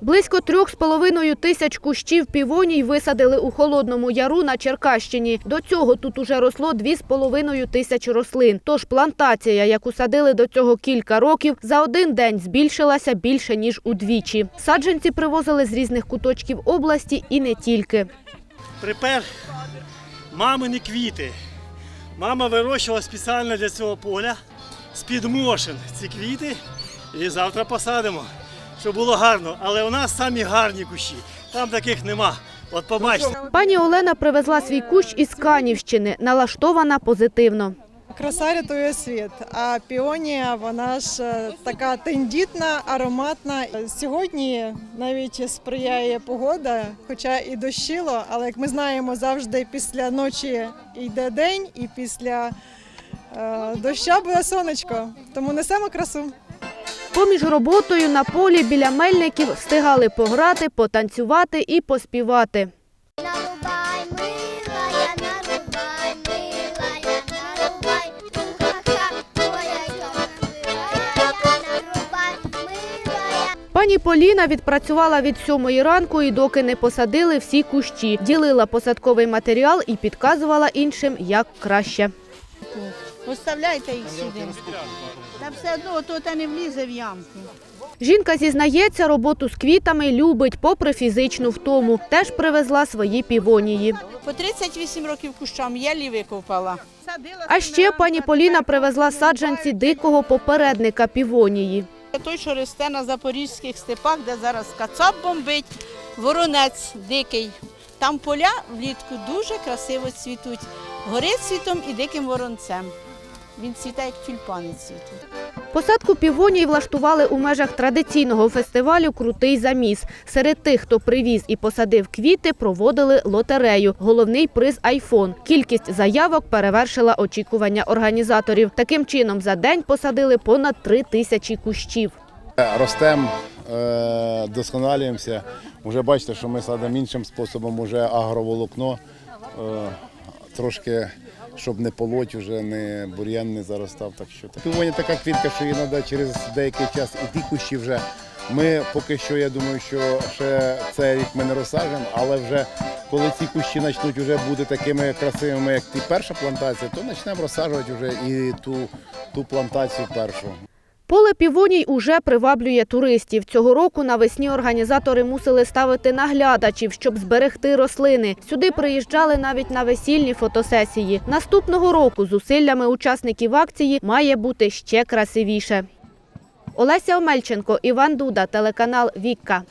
Близько трьох з половиною тисяч кущів півоній висадили у Холодному Яру на Черкащині. До цього тут уже росло дві з половиною тисяч рослин. Тож плантація, яку садили до цього кілька років, за один день збільшилася більше, ніж удвічі. Саджанці привозили з різних куточків області і не тільки. Припер мамині квіти. Мама вирощувала спеціально для цього поля з-під мошин ці квіти. І завтра посадимо, щоб було гарно. Але у нас самі гарні кущі. Там таких нема. От побачите. Пані Олена привезла свій кущ із Канівщини, налаштована позитивно. Краса рятує світ, а піонія вона ж е, така тендітна, ароматна. Сьогодні навіть сприяє погода, хоча і дощило, але як ми знаємо, завжди після ночі йде день, і після е, доща буде сонечко. Тому несемо красу. Поміж роботою на полі біля мельників встигали пограти, потанцювати і поспівати. Пані Поліна відпрацювала від сьомої ранку і доки не посадили всі кущі. Ділила посадковий матеріал і підказувала іншим, як краще. Поставляйте їх сюди. Та все одно то та не влізе в ямку. Жінка зізнається, роботу з квітами любить, попри фізичну втому. Теж привезла свої півонії. По 38 років кущам я лівий ковпала. А ще пані Поліна привезла саджанці дикого попередника півонії. Той, що росте на запорізьких степах, де зараз кацап бомбить, воронець дикий. Там поля влітку дуже красиво цвітуть. Горить цвітом і диким воронцем. Він цвіте, як тюльпани цвітуть. Посадку півоній влаштували у межах традиційного фестивалю Крутий заміс. Серед тих, хто привіз і посадив квіти, проводили лотерею. Головний приз айфон. Кількість заявок перевершила очікування організаторів. Таким чином, за день посадили понад три тисячі кущів. Ростемо, е, досконалюємося. Уже бачите, що ми садимо іншим способом, уже агроволокно. е, Трошки, щоб не полоть, уже не бур'ян не заростав. Так що Півоня така квітка, що її треба через деякий час і ті кущі вже. Ми поки що, я думаю, що ще цей рік ми не розсажемо, але вже коли ці кущі почнуть вже бути такими красивими, як ті перша плантація, то почнемо розсаджувати вже і ту, ту плантацію першу. Поле півоній уже приваблює туристів. Цього року навесні організатори мусили ставити наглядачів, щоб зберегти рослини. Сюди приїжджали навіть на весільні фотосесії. Наступного року зусиллями учасників акції має бути ще красивіше. Олеся Омельченко, Іван Дуда, телеканал Вікка.